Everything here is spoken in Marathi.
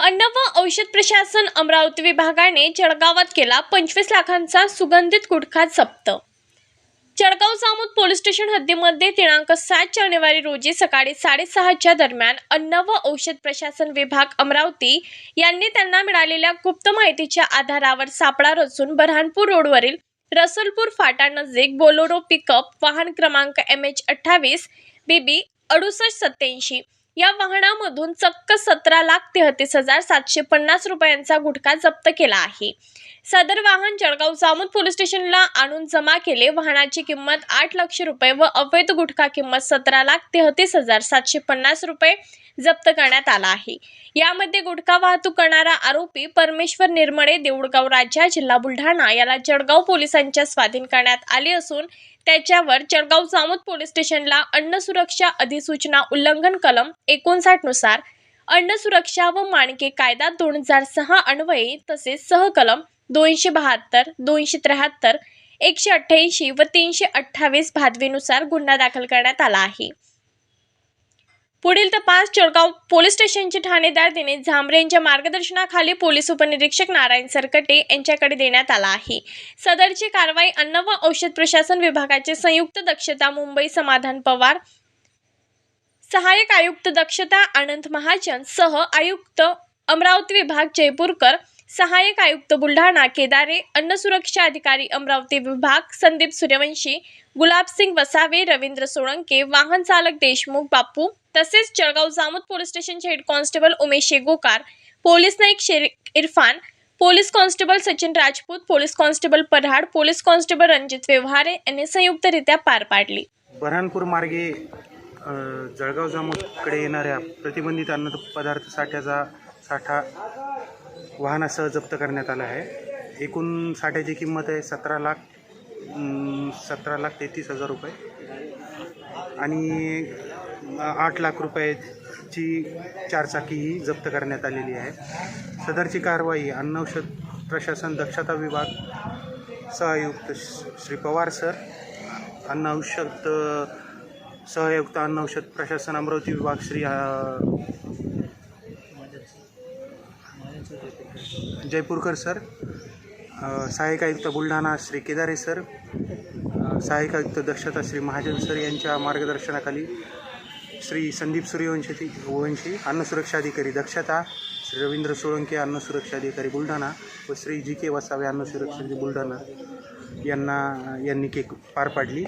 अन्न व औषध प्रशासन अमरावती विभागाने जळगावात केला पंचवीस लाखांचा सुगंधित गुटखा जप्त. जळगाव जामोद पोलीस स्टेशन हद्दीमध्ये दिनांक सात जानेवारी रोजी सकाळी साडेसहाच्या दरम्यान अन्न व औषध प्रशासन विभाग अमरावती यांनी त्यांना मिळालेल्या गुप्त माहितीच्या आधारावर सापळा रचून बऱ्हाणपूर रोडवरील रसलपूर फाटा नजीक बोलोरो पिकअप वाहन क्रमांक एम एच अठ्ठावीस बीबी अडुसष्ट सत्याऐंशी या वाहनामधून चक्क सतरा लाख तेहतीस हजार सातशे पन्नास रुपयांचा गुटखा जप्त केला आहे. सदर वाहन जळगाव जामोद पोलीस स्टेशनला आणून जमा केले. वाहनाची किंमत आठ लक्ष रुपये व अवैध गुटखा किंमत सतरा लाख तेहतीस हजार सातशे पन्नास रुपये जप्त करण्यात आला आहे. यामध्ये गुटखा वाहतूक करणारा आरोपी परमेश्वर निर्मळे देऊळगाव राजा जिल्हा बुलढाणा याला जळगाव पोलिसांच्या स्वाधीन करण्यात आले असून त्याच्यावर जळगाव जामोद पोलीस स्टेशनला अन्न सुरक्षा अधिसूचना उल्लंघन कलम एकोणसाठनुसार अन्न सुरक्षा व मानके कायदा दोन हजार सहा अन्वये तसेच सहकलम दोनशे बहात्तर दोनशे त्र्याहत्तर एकशे अठ्ठ्याऐंशी व तीनशे अठ्ठावीस भादवीनुसार गुन्हा दाखल करण्यात आला आहे. पुढील तपास चोरगाव पोलीस स्टेशनचे ठाणेदार दिनेश झांबरे यांच्या मार्गदर्शनाखाली पोलीस उपनिरीक्षक नारायण सरकटे यांच्याकडे देण्यात आला आहे. सदरची कारवाई अन्न व औषध प्रशासन विभागाचे संयुक्त दक्षता मुंबई समाधान पवार सहाय्यक आयुक्त दक्षता आनंद महाजन सह आयुक्त अमरावती विभाग जयपूरकर सहाय्यक आयुक्त बुलढाणा केदारे अन्न सुरक्षा अधिकारी अमरावती विभाग संदीप सूर्यवंशी गुलाबसिंग वसावे रवींद्र सोळंके वाहन चालक देशमुख बापू तसेच जळगाव जामोद पोलीस स्टेशनचे head constable Umesh Shegokar police naik Shaikh Irfan police constable Sachin Rajput police constable Parad police constable Ranjit Vyavahare यांनी संयुक्तरित्या पार पाडली. बऱ्हाणपूर मार्गे जळगाव जामोदकडे येणाऱ्या प्रतिबंधित अन्न पदार्थ साठ्याचा साठा वाहनासह जप्त करण्यात आला आहे. एकूण साठ्याची किंमत आहे सतरा लाख सतरा लाख तेहतीस हजार रुपये. आणि आठ लाख रुपयाची चारचाकी ही जप्त करण्यात आलेली आहे. सदरची कारवाई अन्न औषध प्रशासन दक्षता विभाग सहआयुक्त श- श्री पवार सर अन्न औषध सहआयुक्त अन्न औषध प्रशासन अमरावती विभाग श्री जयपूरकर सर सहायक सहाय्यक आयुक्त बुलढाणा श्री केदारे सर सहायक सहाय्यक आयुक्त दक्षता श्री महाजन सर यांच्या मार्गदर्शनाखाली श्री संदीप सूर्यवंशी वंशी अन्न सुरक्षा अधिकारी दक्षता श्री रवींद्र सोळंके अन्न सुरक्षा अधिकारी बुलढाणा व श्री जी के वसावे अन्न सुरक्षा बुलढाणा यांना यांनी केक पार पाडली.